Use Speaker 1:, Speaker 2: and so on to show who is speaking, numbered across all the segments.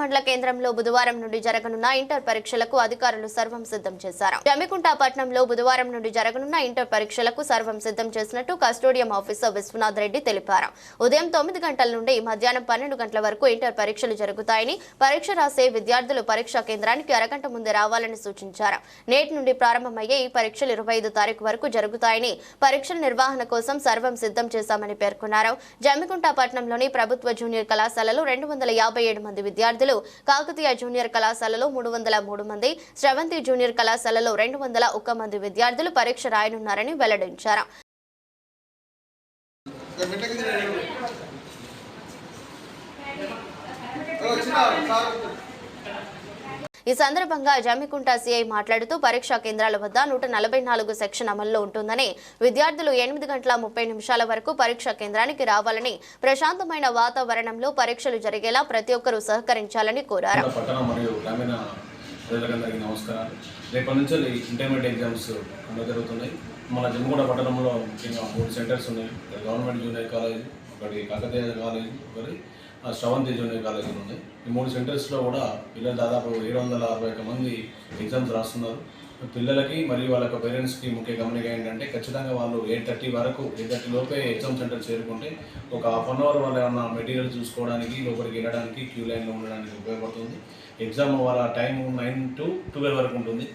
Speaker 1: మండల కేంద్రంలో బుధవారం నుండి జరగనున్న ఇంటర్ పరీక్షలకు అధికారులు సర్వం సిద్ధం చేశారు. జమ్మికుంట పట్టణంలో బుధవారం నుండి జరగనున్న ఇంటర్ పరీక్షలకు సర్వం సిద్ధం చేసినట్టు కస్టోడియం ఆఫీసర్ విశ్వనాథ్ రెడ్డి తెలిపారు. ఉదయం తొమ్మిది గంటల నుండి మధ్యాహ్నం పన్నెండు గంటల వరకు ఇంటర్ పరీక్షలు జరుగుతాయని పరీక్ష రాసే విద్యార్థులు పరీక్షా కేంద్రానికి అరగంట ముందే రావాలని సూచించారు. నేటి నుండి ప్రారంభమయ్యే ఈ పరీక్షలు ఇరవై ఐదు తారీఖు వరకు జరుగుతాయని పరీక్షల నిర్వహణ కోసం సర్వం సిద్ధం చేశామని పేర్కొన్నారు. జమ్మికుంట పట్టణంలోని ప్రభుత్వ జూనియర్ కళాశాలలో రెండు వందల యాభై ఏడు మంది విద్యార్థులు కాకతీయ జూనియర్ కళాశాలలో మూడు వందల మూడు మంది శ్రవంతి జూనియర్ కళాశాలలో రెండు వందల ఒక్క మంది విద్యార్థులు పరీక్ష రాయనున్నారని వెల్లడించారు ఈ సందర్భంగా జమ్మికుంట సిఐ మాట్లాడుతూ పరీక్షా కేంద్రాల వద్ద నూట నలభై నాలుగు సెక్షన్ అమల్లో ఉంటుందని విద్యార్థులు ఎనిమిది గంటల ముప్పై నిమిషాల వరకు పరీక్షా కేంద్రానికి రావాలని ప్రశాంతమైన వాతావరణంలో పరీక్షలు జరిగేలా ప్రతి ఒక్కరూ సహకరించాలని కోరారు.
Speaker 2: కూడా ప్రజలందరికీ నమస్కారాలు. రేపటి నుంచి ఇంటర్మీడియట్ ఎగ్జామ్స్ కండక్ట్ జరుగుతున్నాయి. మన జమ్మగూడ పట్టణంలో ముఖ్యంగా మూడు సెంటర్స్ ఉన్నాయి. గవర్నమెంట్ జూనియర్ కాలేజ్ ఒకటి కాకతీయ కాలేజ్ ఒకటి శ్రవంతి జూనియర్ కాలేజీలు ఉంది. ఈ మూడు సెంటర్స్లో కూడా పిల్లలు దాదాపు ఏడు వందల అరవై ఒక మంది ఎగ్జామ్స్ రాస్తున్నారు. పిల్లలకి మరియు వాళ్ళ యొక్క పేరెంట్స్కి ముఖ్య గమనిక ఏంటంటే ఖచ్చితంగా వాళ్ళు ఎయిట్ థర్టీ వరకు ఎయిట్ థర్టీ లోపే ఎగ్జామ్ సెంటర్ చేరుకుంటే ఒక హాఫ్ అన్ అవర్ వాళ్ళు ఏమన్నా మెటీరియల్ చూసుకోవడానికి లోపలికి వెళ్ళడానికి క్యూ లైన్లో ఉండడానికి ఉపయోగపడుతుంది. ఎగ్జామ్ వాళ్ళ టైం నైన్ టు ట్వెల్వ్ వరకు ఉంటుంది.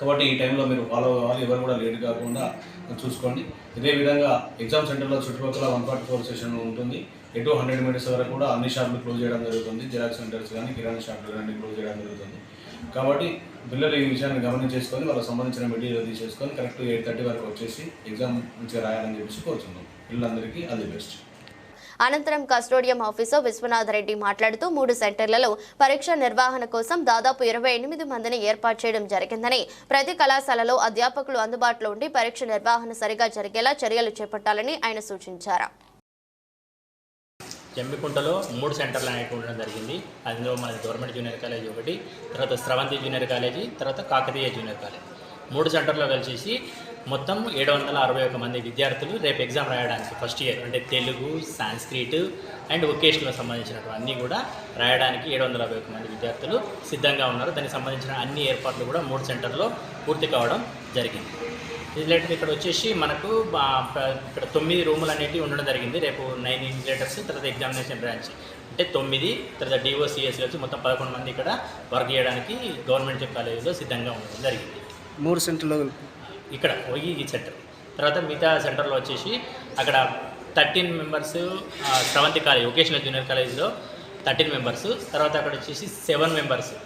Speaker 2: కాబట్టి ఈ టైంలో మీరు ఫాలో కావాలి. ఎవరు కూడా లేట్ కాకుండా చూసుకోండి. ఇదే విధంగా ఎగ్జామ్ సెంటర్లో చుట్టుపక్కల వన్ ఫార్టీ ఫోర్ సెషన్ ఉంటుంది. ఎటు హండ్రెడ్ మీటర్స్ వరకు కూడా అన్ని షాపులు క్లోజ్ చేయడం జరుగుతుంది. జిరాక్స్ సెంటర్స్ కానీ కిరాణా షాపులు కానీ క్లోజ్ చేయడం జరుగుతుంది. కాబట్టి పిల్లలు ఈ విషయాన్ని గమనించేసుకొని వాళ్ళకి సంబంధించిన మెటీరియల్ తీసేసుకొని కరెక్ట్ ఎయిట్ థర్టీ వరకు వచ్చేసి ఎగ్జామ్ మంచిగా రాయాలని చెప్పేసి కోరుతున్నాం పిల్లలందరికీ అది బెస్ట్
Speaker 1: అనంతరం కస్టోడియం ఆఫీసర్ విశ్వనాథ్ రెడ్డి మాట్లాడుతూ మూడు సెంటర్లలో పరీక్ష నిర్వహణ కోసం దాదాపు ఇరవై ఎనిమిది మందిని ఏర్పాటు చేయడం జరిగిందని ప్రతి కళాశాలలో అధ్యాపకులు అందుబాటులో ఉండి పరీక్ష నిర్వహణ సరిగా జరిగేలా చర్యలు చేపట్టాలని ఆయన సూచించారు.
Speaker 3: జమ్మికుంటలో మూడు సెంటర్లు అనేవి ఉండడం జరిగింది. అందులో మన గవర్నమెంట్ జూనియర్ కాలేజ్ ఒకటి తర్వాత స్రవంతి జూనియర్ కాలేజీ తర్వాత కాకతీయ జూనియర్ కాలేజ్. మూడు సెంటర్లో కలిసేసి మొత్తం ఏడు వందల అరవై ఒక మంది విద్యార్థులు రేపు ఎగ్జామ్ రాయడానికి ఫస్ట్ ఇయర్ అంటే తెలుగు సాంస్క్రిట్ అండ్ వొకేషన్లో సంబంధించినటువంటి అన్నీ కూడా రాయడానికి ఏడు వందల అరవై ఒక మంది విద్యార్థులు సిద్ధంగా ఉన్నారు. దానికి సంబంధించిన అన్ని ఏర్పాట్లు కూడా మూడు సెంటర్లో పూర్తి కావడం జరిగింది. ఇన్సులేటర్ ఇక్కడ వచ్చేసి మనకు ఇక్కడ తొమ్మిది రూములు అనేటివి ఉండడం జరిగింది. రేపు నైన్ ఇన్సులేటర్స్ తర్వాత ఎగ్జామినేషన్ బ్రాంచ్. అంటే తొమ్మిది తర్వాత డిఓసిఎస్లు వచ్చి మొత్తం పదకొండు మంది ఇక్కడ వర్క్ చేయడానికి గవర్నమెంట్ కాలేజీలో సిద్ధంగా ఉండడం జరిగింది.
Speaker 4: మూడు సెంటర్లో
Speaker 3: ఇక్కడ ఈ సెంటర్ తర్వాత మిగతా సెంటర్లో వచ్చేసి అక్కడ thirteen members Sravanthi college vocational junior కాలేజ్లో థర్టీన్ మెంబర్స్ తర్వాత అక్కడ వచ్చేసి సెవెన్ మెంబర్స్